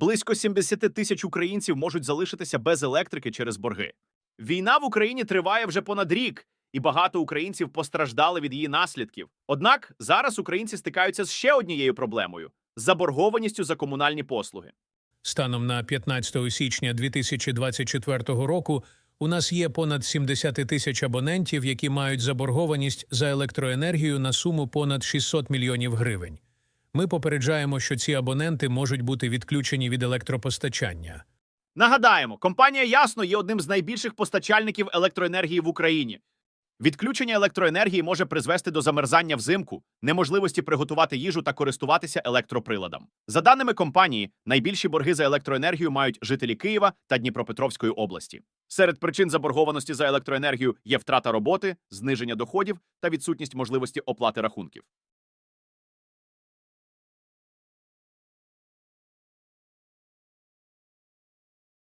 Близько 70 тисяч українців можуть залишитися без електрики через борги. Війна в Україні триває вже понад рік, і багато українців постраждали від її наслідків. Однак зараз українці стикаються з ще однією проблемою заборгованістю за комунальні послуги. Станом на 15 січня 2024 року у нас є понад 70 тисяч абонентів, які мають заборгованість за електроенергію на суму понад 600 мільйонів гривень. Ми попереджаємо, що ці абоненти можуть бути відключені від електропостачання. Нагадаємо, компанія Ясно є одним з найбільших постачальників електроенергії в Україні. Відключення електроенергії може призвести до замерзання взимку, неможливості приготувати їжу та користуватися електроприладом. За даними компанії, найбільші борги за електроенергію мають жителі Києва та Дніпропетровської області. Серед причин заборгованості за електроенергію є втрата роботи, зниження доходів та відсутність можливості оплати рахунків.